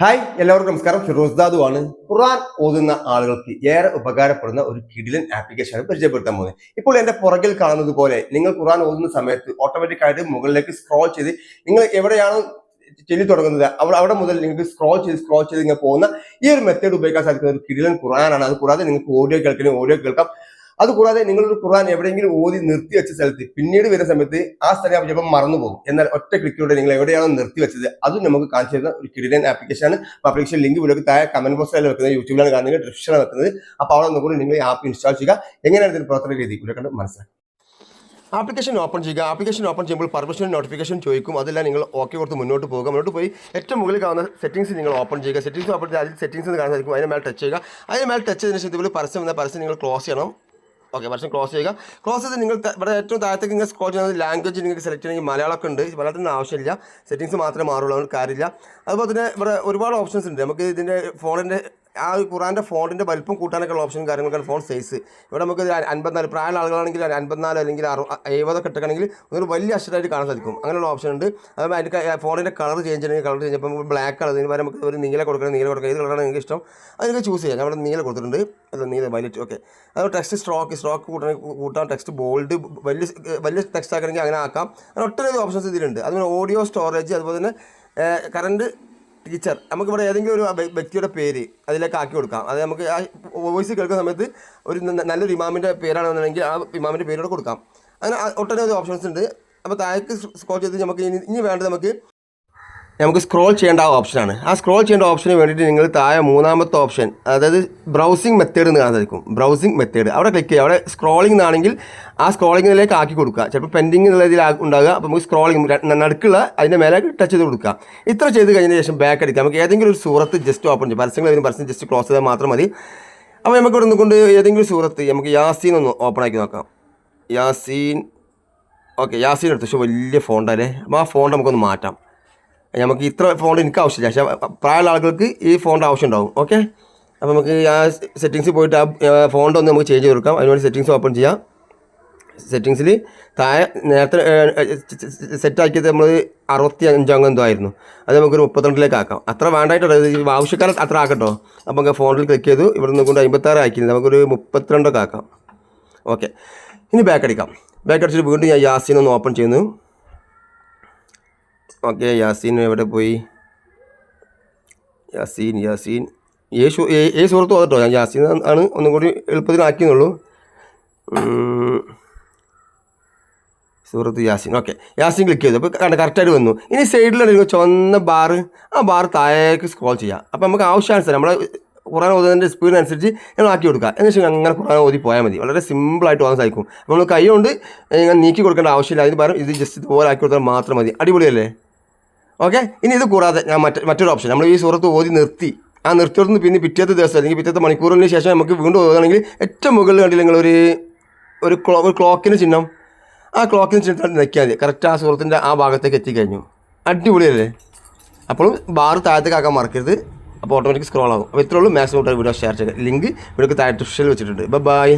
Hi എല്ലാവർക്കും നമസ്കാരം. ഫിറോസ് ദാദു ആണ്. ഖുർആൻ ഓതുന്ന ആളുകൾക്ക് ഏറെ ഉപകാരപ്പെടുന്ന ഒരു കിടിലൻ ആപ്ലിക്കേഷനാണ് പരിചയപ്പെടുത്താൻ പോകുന്നത്. ഇപ്പോൾ എന്റെ പുറകിൽ കാണുന്നത് പോലെ നിങ്ങൾ ഖുർആൻ ഓതുന്ന സമയത്ത് ഓട്ടോമാറ്റിക് ആയിട്ട് മുകളിലേക്ക് സ്ക്രോൾ ചെയ്ത് നിങ്ങൾ എവിടെയാണ് ചെല്ലി തുടങ്ങുന്നത് അവിടെ അവിടെ മുതൽ നിങ്ങൾക്ക് സ്ക്രോൾ ചെയ്ത് സ്ക്രോൾ ചെയ്ത് ഇങ്ങനെ പോകുന്ന ഈ ഒരു മെത്തേഡ് ഉപയോഗിക്കാൻ സാധിക്കുന്ന ഒരു കിടിലൻ ഖുർആനാണ്. അത് കൂടാതെ നിങ്ങൾക്ക് ഓഡിയോ കേൾക്കണമെങ്കിൽ ഓഡിയോ കേൾക്കാം. അതുകൂടാതെ നിങ്ങളൊരു ഖുർആൻ എവിടെയെങ്കിലും ഓതി നിർത്തി വെച്ച സ്ഥലത്ത് പിന്നീട് വരുന്ന സമയത്ത് ആ സ്ഥലം ചിലപ്പോൾ മറന്നു പോകും. എന്നാൽ ഒറ്റ ക്ലിക്കിലൂടെ നിങ്ങൾ എവിടെയാണോ നിർത്തി വെച്ചത് അതും നമുക്ക് കാണിച്ചു തരുന്ന ഒരു കിടിലൻ ആപ്ലിക്കേഷനാണ് ആപ്ലിക്കേഷൻ ലിങ്ക് ഇവിടെ താഴെ കമന്റ് ബോക്സിലാണ് വെക്കുന്നത് യൂട്യൂബിലാണ് കാണുന്നത് ഡിസ്ക്രിപ്ഷനാണ് വെക്കുന്നത്. അപ്പോൾ അവിടെ ഒന്നുകൂടി നിങ്ങൾ ആപ്പ് ഇൻസ്റ്റാൾ ചെയ്യുക. എങ്ങനെയാണ് ഇതിന് പ്രവർത്തന രീതി? ഇവിടെ കണ്ട് മനസ്സിലാക്കുക ആപ്ലിക്കേഷൻ ഓപ്പൺ ചെയ്യുക. ആപ്ലിക്കേഷൻ ഓപ്പൺ ചെയ്യുമ്പോൾ പെർമിഷൻ നോട്ടിഫിക്കേഷൻ ചോദിക്കും. അതെല്ലാം നിങ്ങൾ ഓക്കെ കൊടുത്ത് മുന്നോട്ട് പോകുക. മുന്നോട്ട് പോയി ഏറ്റവും മുകളിൽ കാണുന്ന സെറ്റിംഗ്സ് നിങ്ങൾ ഓപ്പൺ ചെയ്യുക. സെറ്റിംഗ്സ് ഓപ്പൺ ചെയ്ത് അതിൽ സെറ്റിംഗ്സ് കാണാൻ സാധിക്കും അതിന് മേൽ ടച്ച് ചെയ്യുക. അതിന് മേൽ ടച്ച് ചെയ്തതിന് ശേഷം ഇതുപോലെ പരസ്യം വന്ന പരസ്യം നിങ്ങൾ ക്ലോസ് ചെയ്യണം. ഓക്കെ പക്ഷേ ക്ലോസ് ചെയ്യുക. ക്ലോസ് ചെയ്ത് നിങ്ങൾ ഇവിടെ ഏറ്റവും താഴത്തേക്ക് നിങ്ങൾ സ്ക്രോൾ ചെയ്യുന്നത് ലാംഗ്വേജ് നിങ്ങൾക്ക് സെലക്ട് ചെയ്യണമെങ്കിൽ മലയാളമൊക്കെ ഉണ്ട്. മലയാളത്തിന് ആവശ്യമില്ല. സെറ്റിങ്സ് മാത്രമേ മാറുള്ളൂ അതുകൊണ്ട് കാര്യമില്ല. അതുപോലെ തന്നെ ഇവിടെ ഒരുപാട് ഓപ്ഷൻസ് ഉണ്ട്. നമുക്ക് ഇതിന്റെ ഫോണിന്റെ ആ ഒരു ഖുറാന്റെ ഫോണിന്റെ വലിപ്പം കൂട്ടാനൊക്കെയുള്ള ഓപ്ഷൻ കാര്യങ്ങളൊക്കെ ഫോൺ സൈസ്. ഇവിടെ നമുക്ക് അൻപത്തിനാല് പ്രായമുള്ള ആളുകളാണെങ്കിൽ അൻപത്തിനാല് അല്ലെങ്കിൽ അറു എഴുപതൊക്കെ ഇട്ടണമെങ്കിൽ ഒരു വലിയ അക്ഷരമായിട്ട് കാണാൻ സാധിക്കും. അങ്ങനെയുള്ള ഓപ്ഷൻ ഉണ്ട്. അതുപോലെ അതിന്റെ ഫോണിന്റെ കളർ ചേഞ്ച് ചെയ്യണമെങ്കിൽ കളർ ചേഞ്ച് ചെയ്യുമ്പോൾ ബ്ലാക്ക് കളർ ഇതിന് നമുക്ക് ഒരു നീല കൊടുക്കണം നീല കൊടുക്കണം. ഏത് കളറാണ് നിങ്ങൾക്ക് ഇഷ്ടം? അതിനൊക്കെ ചൂസ് ചെയ്യാം. അവിടെ നീല കൊടുത്തിട്ടുണ്ട്. അല്ല നീല വൈലറ്റ് ഓക്കെ അത് ടെക്സ്റ്റ് സ്ട്രോക്ക് സ്ട്രോക്ക് കൂട്ടണമെങ്കിൽ കൂട്ടാൻ ടെക്സ്റ്റ് ബോൾഡ് വലിയ വലിയ ടെക്സ്റ്റ് ആക്കണമെങ്കിൽ അങ്ങനെ ആക്കാം. അങ്ങനെ ഒട്ടനവധി ഓപ്ഷൻസ് ഇതിലുണ്ട്. അതുപോലെ ഓഡിയോ സ്റ്റോറേജ് അതുപോലെ തന്നെ കറണ്ട് ടീച്ചർ നമുക്കിവിടെ ഏതെങ്കിലും ഒരു വ്യക്തിയുടെ പേര് അതിലേക്ക് ആക്കി കൊടുക്കാം. അത് നമുക്ക് ആ വോയിസ് കേൾക്കുന്ന സമയത്ത് ഒരു നല്ലൊരു ഇമാമിന്റെ പേരാണെന്നുണ്ടെങ്കിൽ ആ ഇമാമിന്റെ പേരോട് കൊടുക്കാം. അങ്ങനെ ഒട്ടനവധി ഓപ്ഷൻസ് ഉണ്ട്. അപ്പോൾ താഴേക്ക് സ്കോർ ചെയ്ത് നമുക്ക് ഇനി ഇനി വേണ്ടത് നമുക്ക് നമുക്ക് സ്ക്രോൾ ചെയ്യേണ്ട ആ ഓപ്ഷനാണ് ആ സ്ക്രോൾ ചെയ്യേണ്ട ഓപ്ഷന് വേണ്ടിയിട്ട് നിങ്ങൾ താഴെ മൂന്നാമത്തെ ഓപ്ഷൻ അതായത് ബ്രൗസിംഗ് മെത്തേഡ് എന്ന് കാണാൻ സാധിക്കും ബ്രൗസിംഗ് മെത്തേഡ് അവിടെ ക്ലിക്ക് ചെയ്യുക. അവിടെ സ്ക്രോളിംഗ് ആണെങ്കിൽ ആ സ്ക്രോളിങ്ങിലേക്ക് ആക്കി കൊടുക്കുക. ചിലപ്പോൾ പെൻഡിങ് എന്നുള്ള രീതിയിൽ ഉണ്ടാകുക. അപ്പോൾ നമുക്ക് സ്ക്രോളിംഗ് നടുക്കുള്ള അതിന്റെ മേലെ ടച്ച് ചെയ്ത് കൊടുക്കുക. ഇത്ര ചെയ്ത് കഴിഞ്ഞതിന് ശേഷം ബാക്ക് അടിക്കുക. നമുക്ക് ഏതെങ്കിലും ഒരു സൂറത്ത് ജസ്റ്റ് ഓപ്പൺ ചെയ്യും. പരസ്യങ്ങൾ അതിന് പരസ്യം ജസ്റ്റ് ക്ലോസ് ചെയ്താൽ മാത്രം മതി. അപ്പോൾ നമുക്ക് ഇവിടെ നിന്നുകൊണ്ട് ഏതെങ്കിലും സൂറത്ത് നമുക്ക് യാസീൻ ഒന്ന് ഓപ്പൺ ആക്കി നോക്കാം. യാസീൻ ഓക്കെ യാസീൻ എടുത്തു. പക്ഷേ വലിയ ഫോണ്ടല്ലേ അപ്പോൾ ആ ഫോണ്ട് നമുക്കൊന്ന് മാറ്റാം. നമുക്ക് ഇത്ര ഫോൺ എനിക്ക് ആവശ്യമില്ല. പക്ഷേ പ്രായമുള്ള ആളുകൾക്ക് ഈ ഫോണിന്റെ ആവശ്യം ഉണ്ടാവും. ഓക്കെ അപ്പോൾ നമുക്ക് ആ സെറ്റിങ്സിൽ പോയിട്ട് ആ ഫോണിന്റെ ഒന്ന് നമുക്ക് ചേഞ്ച് കൊടുക്കാം. അതിനുവേണ്ടി സെറ്റിങ്സ് ഓപ്പൺ ചെയ്യാം. സെറ്റിങ്സിൽ താഴെ നേരത്തെ സെറ്റാക്കിയത് നമ്മൾ അറുപത്തി അഞ്ചംഗം എന്തോ ആയിരുന്നു. അത് നമുക്കൊരു മുപ്പത്തിരണ്ടിലേക്ക് ആക്കാം. അത്ര വേണ്ടായിട്ടുണ്ട് ഇത് ആവശ്യക്കാരെ അത്ര ആക്കട്ടോ. അപ്പോൾ നമുക്ക് ഫോണിൽ ക്ലിക്ക് ചെയ്തു. ഇവിടെ നിന്ന് കൊണ്ട് അമ്പത്താറ് ആക്കിയത് നമുക്കൊരു മുപ്പത്തിരണ്ടൊക്കെ ആക്കാം. ഓക്കെ ഇനി ബാക്ക് അടിക്കാം. ബാക്ക് അടിച്ചിട്ട് വീണ്ടും ഞാൻ യാസീൻ ഒന്ന് ഓപ്പൺ ചെയ്യുന്നു. ഓക്കെ യാസീൻ എവിടെ പോയി? യാസീൻ യാസീൻ. യേശു ഏ സുഹൃത്ത് കേട്ടോ ഞാൻ യാസീൻ ആണ് ഒന്നും കൂടി എളുപ്പത്തിനാക്കിയെന്നുള്ളൂ ഉം. സുഹൃത്ത് യാസീൻ. ഓക്കെ യാസീൻ ക്ലിക്ക് ചെയ്തു. അപ്പോൾ കണ്ട കറക്റ്റായിട്ട് വന്നു. ഇനി സൈഡിലുണ്ടെങ്കിൽ ചുവന്ന ബാർ ആ ബാർ താഴേക്ക് സ്ക്രോൾ ചെയ്യാം. അപ്പോൾ നമുക്ക് ആവശ്യാനുസരണം നമ്മളെ ഖുറാൻ ഓതുന്നതിന്റെ സ്പീഡിനനുസരിച്ച് ഞങ്ങൾ ആക്കി കൊടുക്കുക. എന്ന് വെച്ചാൽ അങ്ങനെ ഖുറാൻ ഓതി പോയാൽ മതി. വളരെ സിമ്പിളായിട്ട് ഓതാൻ സാധിക്കും. അപ്പോൾ നമ്മൾ കൈ കൊണ്ട് നീക്കി കൊടുക്കേണ്ട ആവശ്യമില്ല. അതിന് പകരം ഇത് ജസ്റ്റ് ഇതുപോലെ ആക്കി കൊടുത്താൽ മാത്രം മതി. അടിപൊളിയല്ലേ? ഓക്കെ ഇനി ഇത് കൂടാതെ ഞാൻ മറ്റ് മറ്റൊരു ഓപ്ഷൻ നമ്മൾ ഈ സുഹൃത്ത് ഓതി നിർത്തി. ആ നിർത്തിയെടുത്ത് പിന്നെ പിറ്റേത്തെ ദിവസം അല്ലെങ്കിൽ പിറ്റേത്തെ മണിക്കൂറിന് ശേഷം നമുക്ക് വീണ്ടും ഓതുകയാണെങ്കിൽ ഏറ്റവും മുകളിൽ കണ്ടില്ല നിങ്ങളൊരു ഒരു ക്ലോ ഒരു ക്ലോക്കിന് ചിഹ്നം? ആ ക്ലോക്കിന് ചിഹ്നത്തിൽ നിൽക്കിയാൽ മതി. കറക്റ്റ് ആ സുഹൃത്തിന്റെ ആ ഭാഗത്തേക്ക് എത്തിക്കഴിഞ്ഞു. അടിപൊളിയല്ലേ? അപ്പോഴും ബാർ താഴത്തേക്ക് ആക്കാൻ മറക്കരുത്. അപ്പോൾ ഓട്ടോമാറ്റിക് സ്ക്രോൾ ആകും. അപ്പോൾ ഇത്രയുള്ളൂ മാക്സിമം വീഡിയോ ഷെയർ ചെയ്യുക ലിങ്ക് വീഡിയോക്ക് താഴെ ഡിസ്ക്രിപ്ഷനിൽ വെച്ചിട്ടുണ്ട്. ബൈ